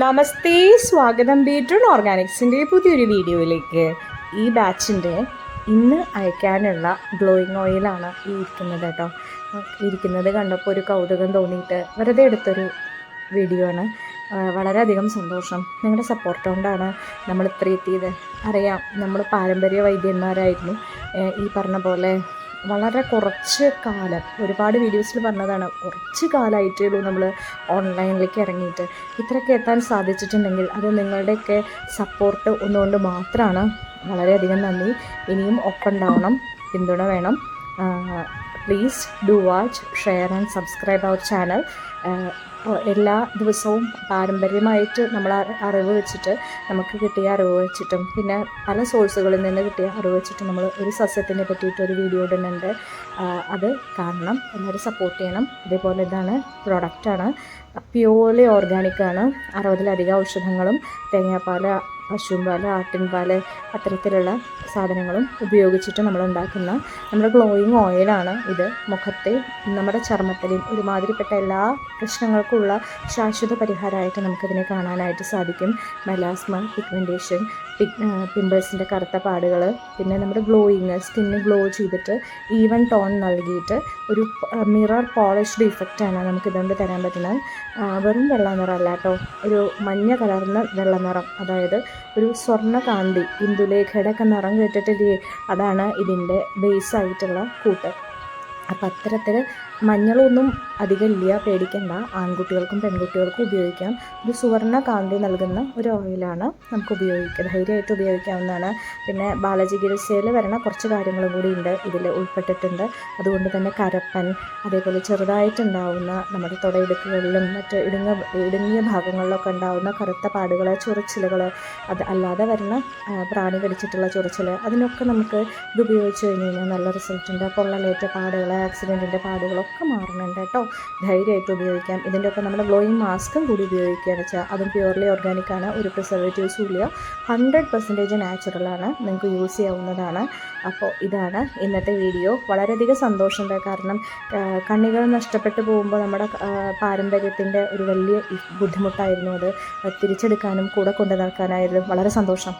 നമസ്തേ സ്വാഗതം ബീട്രൂൺ ഓർഗാനിക്സിന്റെ പുതിയൊരു വീഡിയോയിലേക്ക്. ഈ ബാച്ചിന്റെ ഇന്ന് അയക്കാനുള്ള ഗ്ലോയിങ് ഓയിലാണ് ഈ ഇരിക്കുന്നത് കേട്ടോ. ഇരിക്കുന്നത് കണ്ടപ്പോൾ ഒരു കൗതുകം തോന്നിയിട്ട് വെറുതെ എടുത്തൊരു വീഡിയോ ആണ് വളരെയധികം സന്തോഷം. നിങ്ങളുടെ സപ്പോർട്ട് കൊണ്ടാണ് നമ്മൾ ഇത്ര എത്തിയത്. അറിയാം നമ്മൾ പാരമ്പര്യ വൈദ്യന്മാരായിരുന്നു. ഈ പറഞ്ഞ പോലെ വളരെ കുറച്ച് കാലം ഒരുപാട് വീഡിയോസിൽ പറഞ്ഞതാണ് കുറച്ച് കാലമായിട്ടേ ഉള്ളൂ നമ്മൾ ഓൺലൈനിലേക്ക് ഇറങ്ങിയിട്ട്. ഇത്രയൊക്കെ എത്താൻ സാധിച്ചിട്ടുണ്ടെങ്കിൽ അത് നിങ്ങളുടെയൊക്കെ സപ്പോർട്ട് ഒന്നുകൊണ്ട് മാത്രമാണ് വളരെയധികം നന്ദി. ഇനിയും ഒപ്പം ഉണ്ടാവണം പിന്തുണ വേണം. Please do watch share and subscribe our channel എല്ലാ ദിവസവും പാരമ്പര്യമായിട്ട് നമ്മൾ അറി- അറിവ് വെച്ചിട്ട് നമുക്ക് കിട്ടിയ അറിവ് വെച്ചിട്ടും പിന്നെ പല സോഴ്സുകളിൽ നിന്ന് കിട്ടിയ അറിവ് വെച്ചിട്ടും നമ്മൾ ഒരു സസ്യത്തിനെ പറ്റിയിട്ട് ഒരു വീഡിയോ ഇടുന്നുണ്ട്. അത് കാണണം എല്ലാവരും സപ്പോർട്ട് ചെയ്യണം. അതേപോലെ ഇതാണ് പ്രൊഡക്റ്റാണ് പ്യൂർലി ഓർഗാനിക്കാണ് അറുപതിലധികം ഔഷധങ്ങളും തേങ്ങാപ്പാൽ പശുമ്പാൽ ആട്ടിൻപാൽ അത്തരത്തിലുള്ള സാധനങ്ങളും ഉപയോഗിച്ചിട്ട് നമ്മൾ ഉണ്ടാക്കുന്ന നമ്മുടെ ഗ്ലോയിങ് ഓയിലാണ് ഇത്. മുഖത്തെ നമ്മുടെ ചർമ്മത്തിലെയും ഒരുമാതിരിപ്പെട്ട എല്ലാ പ്രശ്നങ്ങൾക്കുള്ള ശാശ്വത പരിഹാരമായിട്ട് നമുക്കതിനെ കാണാനായിട്ട് സാധിക്കും. മെലാസ്മ പിഗ്മെന്റേഷൻ പിമ്പിൾസിന്റെ കറുത്ത പാടുകൾ പിന്നെ നമ്മുടെ ഗ്ലോയിങ് സ്കിന്ന് ഗ്ലോ ചെയ്തിട്ട് ഈവൻ ടോൺ നൽകിയിട്ട് ഒരു മിറർ പോളിഷ്ഡ് ഇഫക്റ്റാണ് നമുക്കിതുകൊണ്ട് തരാൻ പറ്റുന്നത്. വെറും വെള്ള അല്ല കേട്ടോ ഒരു മഞ്ഞ കലർന്ന വെള്ള നിറം അതായത് ഒരു സ്വർണ കാന്തി ഇന്ദുലേഖയുടെ ഒക്കെ നിറം കേട്ടിട്ടില്ലേ? അതാണ് ഇതിന്റെ ബേസായിട്ടുള്ള കൂട്ട്. അപ്പം അത്തരത്തിൽ മഞ്ഞളൊന്നും അധികം ഇല്ല പേടിക്കണ്ട. ആൺകുട്ടികൾക്കും പെൺകുട്ടികൾക്കും ഉപയോഗിക്കാം. ഒരു സുവർണ കാന്തി നൽകുന്ന ഒരു ഓയിലാണ് നമുക്ക് ഉപയോഗിക്കുക ധൈര്യമായിട്ട് ഉപയോഗിക്കാവുന്നതാണ്. പിന്നെ ബാലചികിത്സയിൽ വരണ കുറച്ച് കാര്യങ്ങളും കൂടി ഉണ്ട് ഇതിൽ ഉൾപ്പെട്ടിട്ടുണ്ട്. അതുകൊണ്ട് തന്നെ കരപ്പൻ അതേപോലെ ചെറുതായിട്ടുണ്ടാവുന്ന നമ്മുടെ തുടയിടുക്കുകളിലും മറ്റ് ഇടുങ്ങ ഇടുങ്ങിയ ഭാഗങ്ങളിലൊക്കെ ഉണ്ടാവുന്ന കറുത്ത പാടുകൾ ചൊറിച്ചിലുകൾ അത് അല്ലാതെ വരുന്ന പ്രാണി കടിച്ചിട്ടുള്ള ചൊറിച്ചിൽ അതിനൊക്കെ നമുക്ക് ഇത് ഉപയോഗിച്ച് കഴിഞ്ഞ് കഴിഞ്ഞാൽ നല്ല റിസൾട്ടുണ്ട്. പൊള്ളലേറ്റ പാടുകൾ ആക്സിഡന്റിന്റെ പാടുകളൊക്കെ മാറുന്നുണ്ട് കേട്ടോ. ധൈര്യമായിട്ട് ഉപയോഗിക്കാം. ഇതിന്റെ ഒക്കെ നമ്മുടെ ഗ്ലോയിങ് മാസ്കും കൂടി ഉപയോഗിക്കുകയാണ് വെച്ചാൽ അതും പ്യുവർലി ഓർഗാനിക്കാണ് ഒരു പ്രിസർവേറ്റീവ്സും ഇല്ല. ഹൺഡ്രഡ് പെർസെന്റേജ് നാച്ചുറലാണ് നിങ്ങൾക്ക് യൂസ് ചെയ്യാവുന്നതാണ്. അപ്പോൾ ഇതാണ് ഇന്നത്തെ വീഡിയോ വളരെയധികം സന്തോഷമുണ്ട്. കാരണം കണ്ണികൾ നഷ്ടപ്പെട്ടു പോകുമ്പോൾ നമ്മുടെ പാരമ്പര്യത്തിന്റെ ഒരു വലിയ ബുദ്ധിമുട്ടായിരുന്നു അത്. തിരിച്ചെടുക്കാനും കൂടെ കൊണ്ടു നടക്കാനായാലും വളരെ സന്തോഷം.